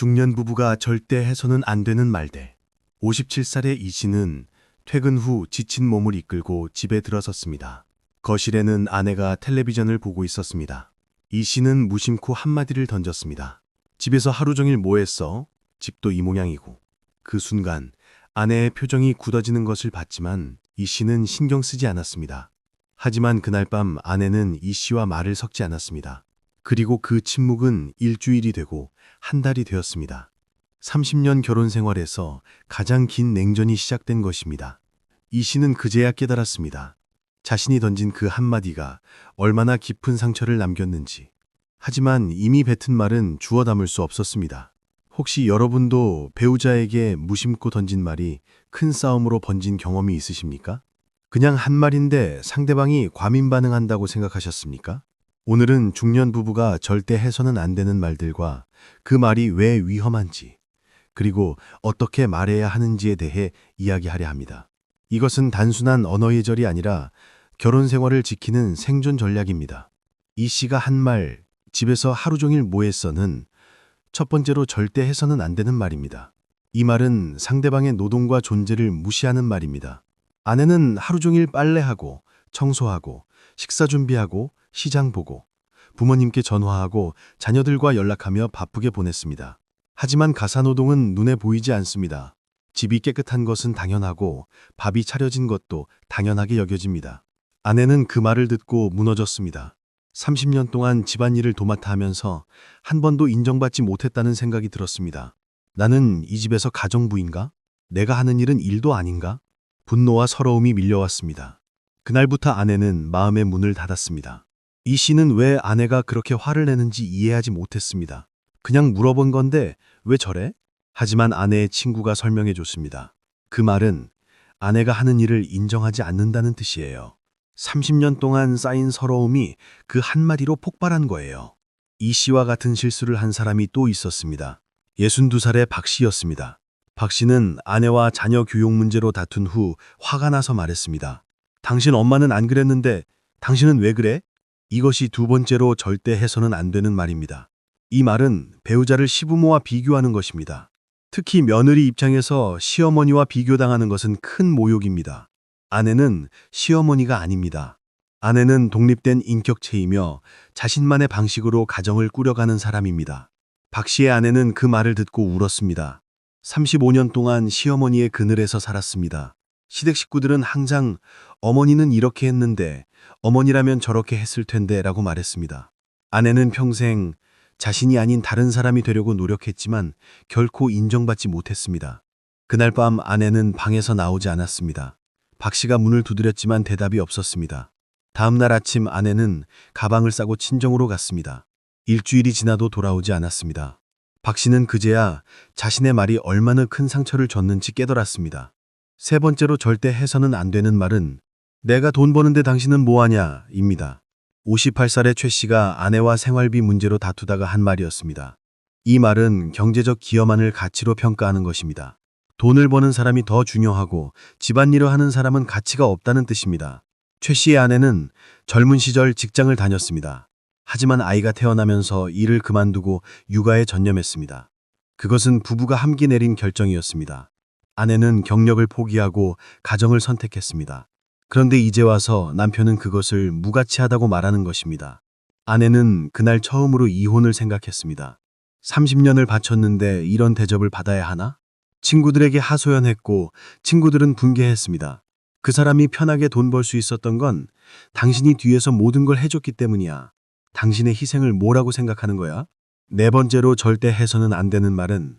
중년 부부가 절대 해서는 안 되는 말들. 57살의 이 씨는 퇴근 후 지친 몸을 이끌고 집에 들어섰습니다. 거실에는 아내가 텔레비전을 보고 있었습니다. 이 씨는 무심코 한마디를 던졌습니다. 집에서 하루 종일 뭐 했어? 집도 이 모양이고. 그 순간 아내의 표정이 굳어지는 것을 봤지만 이 씨는 신경 쓰지 않았습니다. 하지만 그날 밤 아내는 이 씨와 말을 섞지 않았습니다. 그리고 그 침묵은 일주일이 되고 한 달이 되었습니다. 30년 결혼 생활에서 가장 긴 냉전이 시작된 것입니다. 이 씨는 그제야 깨달았습니다. 자신이 던진 그 한마디가 얼마나 깊은 상처를 남겼는지. 하지만 이미 뱉은 말은 주워 담을 수 없었습니다. 혹시 여러분도 배우자에게 무심코 던진 말이 큰 싸움으로 번진 경험이 있으십니까? 그냥 한 말인데 상대방이 과민 반응한다고 생각하셨습니까? 오늘은 중년 부부가 절대 해서는 안 되는 말들과 그 말이 왜 위험한지, 그리고 어떻게 말해야 하는지에 대해 이야기하려 합니다. 이것은 단순한 언어 예절이 아니라 결혼 생활을 지키는 생존 전략입니다. 이 씨가 한 말, 집에서 하루 종일 뭐 했어는 첫 번째로 절대 해서는 안 되는 말입니다. 이 말은 상대방의 노동과 존재를 무시하는 말입니다. 아내는 하루 종일 빨래하고, 청소하고, 식사 준비하고, 시장 보고, 부모님께 전화하고, 자녀들과 연락하며 바쁘게 보냈습니다. 하지만 가사노동은 눈에 보이지 않습니다. 집이 깨끗한 것은 당연하고, 밥이 차려진 것도 당연하게 여겨집니다. 아내는 그 말을 듣고 무너졌습니다. 30년 동안 집안일을 도맡아 하면서 한 번도 인정받지 못했다는 생각이 들었습니다. 나는 이 집에서 가정부인가? 내가 하는 일은 일도 아닌가? 분노와 서러움이 밀려왔습니다. 그날부터 아내는 마음의 문을 닫았습니다. 이 씨는 왜 아내가 그렇게 화를 내는지 이해하지 못했습니다. 그냥 물어본 건데 왜 저래? 하지만 아내의 친구가 설명해 줬습니다. 그 말은 아내가 하는 일을 인정하지 않는다는 뜻이에요. 30년 동안 쌓인 서러움이 그 한마디로 폭발한 거예요. 이 씨와 같은 실수를 한 사람이 또 있었습니다. 62살의 박 씨였습니다. 박 씨는 아내와 자녀 교육 문제로 다툰 후 화가 나서 말했습니다. 당신 엄마는 안 그랬는데 당신은 왜 그래? 이것이 두 번째로 절대 해서는 안 되는 말입니다. 이 말은 배우자를 시부모와 비교하는 것입니다. 특히 며느리 입장에서 시어머니와 비교당하는 것은 큰 모욕입니다. 아내는 시어머니가 아닙니다. 아내는 독립된 인격체이며 자신만의 방식으로 가정을 꾸려가는 사람입니다. 박 씨의 아내는 그 말을 듣고 울었습니다. 35년 동안 시어머니의 그늘에서 살았습니다. 시댁 식구들은 항상 어머니는 이렇게 했는데 어머니라면 저렇게 했을 텐데 라고 말했습니다. 아내는 평생 자신이 아닌 다른 사람이 되려고 노력했지만 결코 인정받지 못했습니다. 그날 밤 아내는 방에서 나오지 않았습니다. 박 씨가 문을 두드렸지만 대답이 없었습니다. 다음 날 아침 아내는 가방을 싸고 친정으로 갔습니다. 일주일이 지나도 돌아오지 않았습니다. 박 씨는 그제야 자신의 말이 얼마나 큰 상처를 줬는지 깨달았습니다. 세 번째로 절대 해서는 안 되는 말은 내가 돈 버는데 당신은 뭐하냐 입니다. 58살의 최 씨가 아내와 생활비 문제로 다투다가 한 말이었습니다. 이 말은 경제적 기여만을 가치로 평가하는 것입니다. 돈을 버는 사람이 더 중요하고 집안일을 하는 사람은 가치가 없다는 뜻입니다. 최 씨의 아내는 젊은 시절 직장을 다녔습니다. 하지만 아이가 태어나면서 일을 그만두고 육아에 전념했습니다. 그것은 부부가 함께 내린 결정이었습니다. 아내는 경력을 포기하고 가정을 선택했습니다. 그런데 이제 와서 남편은 그것을 무가치하다고 말하는 것입니다. 아내는 그날 처음으로 이혼을 생각했습니다. 30년을 바쳤는데 이런 대접을 받아야 하나? 친구들에게 하소연했고 친구들은 분개했습니다. 그 사람이 편하게 돈 벌 수 있었던 건 당신이 뒤에서 모든 걸 해줬기 때문이야. 당신의 희생을 뭐라고 생각하는 거야? 네 번째로 절대 해서는 안 되는 말은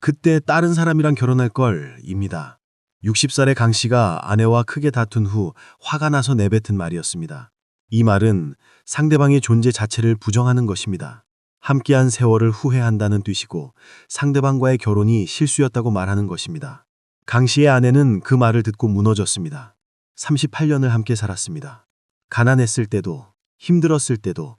그때 다른 사람이랑 결혼할 걸입니다. 60살의 강 씨가 아내와 크게 다툰 후 화가 나서 내뱉은 말이었습니다. 이 말은 상대방의 존재 자체를 부정하는 것입니다. 함께한 세월을 후회한다는 뜻이고 상대방과의 결혼이 실수였다고 말하는 것입니다. 강 씨의 아내는 그 말을 듣고 무너졌습니다. 38년을 함께 살았습니다. 가난했을 때도, 힘들었을 때도,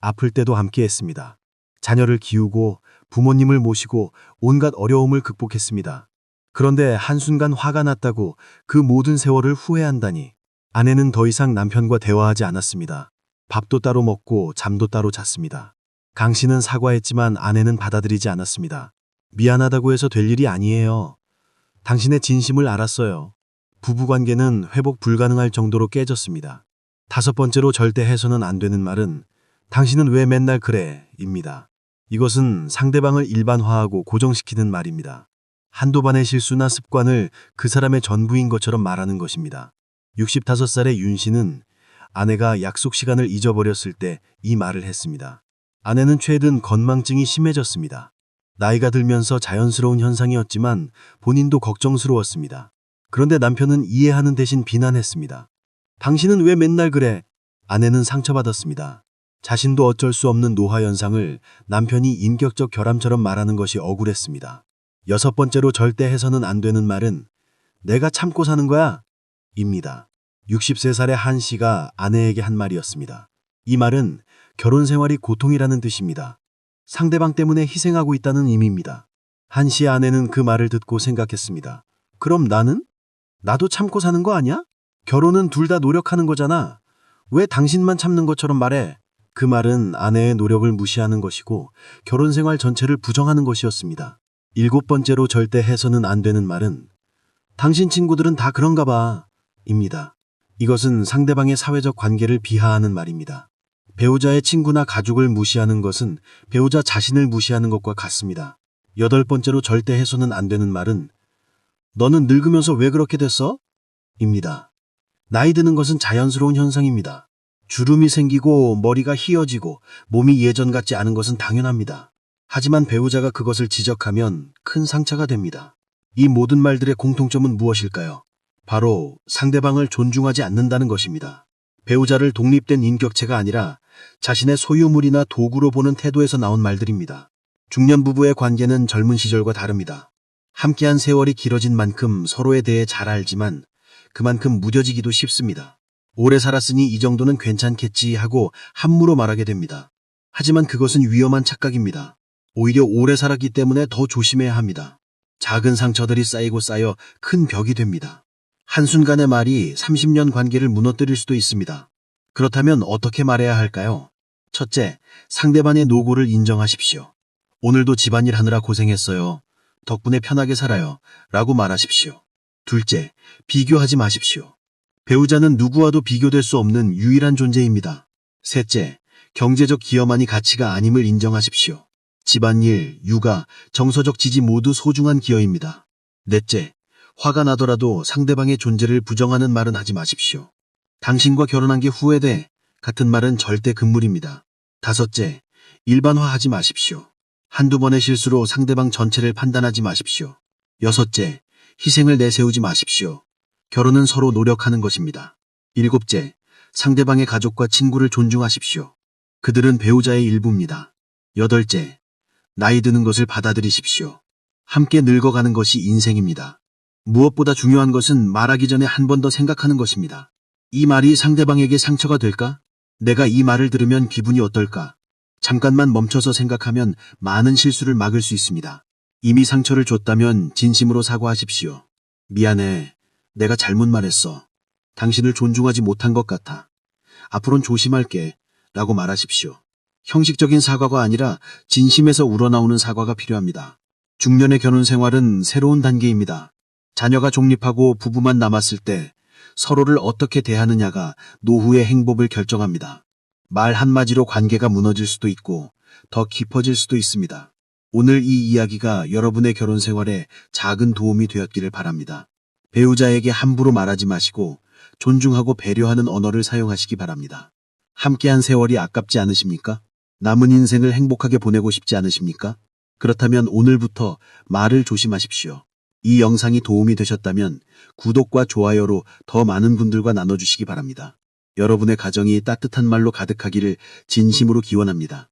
아플 때도 함께 했습니다. 자녀를 키우고 부모님을 모시고 온갖 어려움을 극복했습니다. 그런데 한순간 화가 났다고 그 모든 세월을 후회한다니 아내는 더 이상 남편과 대화하지 않았습니다. 밥도 따로 먹고 잠도 따로 잤습니다. 강 씨는 사과했지만 아내는 받아들이지 않았습니다. 미안하다고 해서 될 일이 아니에요. 당신의 진심을 알았어요. 부부관계는 회복 불가능할 정도로 깨졌습니다. 다섯 번째로 절대 해서는 안 되는 말은 당신은 왜 맨날 그래? 입니다. 이것은 상대방을 일반화하고 고정시키는 말입니다. 한두 번의 실수나 습관을 그 사람의 전부인 것처럼 말하는 것입니다. 65살의 윤 씨는 아내가 약속 시간을 잊어버렸을 때 이 말을 했습니다. 아내는 최근 건망증이 심해졌습니다. 나이가 들면서 자연스러운 현상이었지만 본인도 걱정스러웠습니다. 그런데 남편은 이해하는 대신 비난했습니다. 당신은 왜 맨날 그래? 아내는 상처받았습니다. 자신도 어쩔 수 없는 노화 현상을 남편이 인격적 결함처럼 말하는 것이 억울했습니다. 여섯 번째로 절대 해서는 안 되는 말은 내가 참고 사는 거야? 입니다. 63살의 한 씨가 아내에게 한 말이었습니다. 이 말은 결혼 생활이 고통이라는 뜻입니다. 상대방 때문에 희생하고 있다는 의미입니다. 한 씨의 아내는 그 말을 듣고 생각했습니다. 그럼 나는? 나도 참고 사는 거 아니야? 결혼은 둘 다 노력하는 거잖아. 왜 당신만 참는 것처럼 말해? 그 말은 아내의 노력을 무시하는 것이고 결혼 생활 전체를 부정하는 것이었습니다. 일곱 번째로 절대 해서는 안 되는 말은 당신 친구들은 다 그런가 봐. 입니다. 이것은 상대방의 사회적 관계를 비하하는 말입니다. 배우자의 친구나 가족을 무시하는 것은 배우자 자신을 무시하는 것과 같습니다. 여덟 번째로 절대 해서는 안 되는 말은 너는 늙으면서 왜 그렇게 됐어? 입니다. 나이 드는 것은 자연스러운 현상입니다. 주름이 생기고 머리가 휘어지고 몸이 예전 같지 않은 것은 당연합니다. 하지만 배우자가 그것을 지적하면 큰 상처가 됩니다. 이 모든 말들의 공통점은 무엇일까요? 바로 상대방을 존중하지 않는다는 것입니다. 배우자를 독립된 인격체가 아니라 자신의 소유물이나 도구로 보는 태도에서 나온 말들입니다. 중년 부부의 관계는 젊은 시절과 다릅니다. 함께한 세월이 길어진 만큼 서로에 대해 잘 알지만 그만큼 무뎌지기도 쉽습니다. 오래 살았으니 이 정도는 괜찮겠지 하고 함부로 말하게 됩니다. 하지만 그것은 위험한 착각입니다. 오히려 오래 살았기 때문에 더 조심해야 합니다. 작은 상처들이 쌓이고 쌓여 큰 벽이 됩니다. 한순간의 말이 30년 관계를 무너뜨릴 수도 있습니다. 그렇다면 어떻게 말해야 할까요? 첫째, 상대방의 노고를 인정하십시오. 오늘도 집안일 하느라 고생했어요. 덕분에 편하게 살아요. 라고 말하십시오. 둘째, 비교하지 마십시오. 배우자는 누구와도 비교될 수 없는 유일한 존재입니다. 셋째, 경제적 기여만이 가치가 아님을 인정하십시오. 집안일, 육아, 정서적 지지 모두 소중한 기여입니다. 넷째, 화가 나더라도 상대방의 존재를 부정하는 말은 하지 마십시오. 당신과 결혼한 게 후회돼 같은 말은 절대 금물입니다. 다섯째, 일반화하지 마십시오. 한두 번의 실수로 상대방 전체를 판단하지 마십시오. 여섯째, 희생을 내세우지 마십시오. 결혼은 서로 노력하는 것입니다. 일곱째, 상대방의 가족과 친구를 존중하십시오. 그들은 배우자의 일부입니다. 여덟째, 나이 드는 것을 받아들이십시오. 함께 늙어가는 것이 인생입니다. 무엇보다 중요한 것은 말하기 전에 한 번 더 생각하는 것입니다. 이 말이 상대방에게 상처가 될까? 내가 이 말을 들으면 기분이 어떨까? 잠깐만 멈춰서 생각하면 많은 실수를 막을 수 있습니다. 이미 상처를 줬다면 진심으로 사과하십시오. 미안해. 내가 잘못 말했어. 당신을 존중하지 못한 것 같아. 앞으론 조심할게. 라고 말하십시오. 형식적인 사과가 아니라 진심에서 우러나오는 사과가 필요합니다. 중년의 결혼 생활은 새로운 단계입니다. 자녀가 독립하고 부부만 남았을 때 서로를 어떻게 대하느냐가 노후의 행복을 결정합니다. 말 한마디로 관계가 무너질 수도 있고 더 깊어질 수도 있습니다. 오늘 이 이야기가 여러분의 결혼 생활에 작은 도움이 되었기를 바랍니다. 배우자에게 함부로 말하지 마시고 존중하고 배려하는 언어를 사용하시기 바랍니다. 함께한 세월이 아깝지 않으십니까? 남은 인생을 행복하게 보내고 싶지 않으십니까? 그렇다면 오늘부터 말을 조심하십시오. 이 영상이 도움이 되셨다면 구독과 좋아요로 더 많은 분들과 나눠주시기 바랍니다. 여러분의 가정이 따뜻한 말로 가득하기를 진심으로 기원합니다.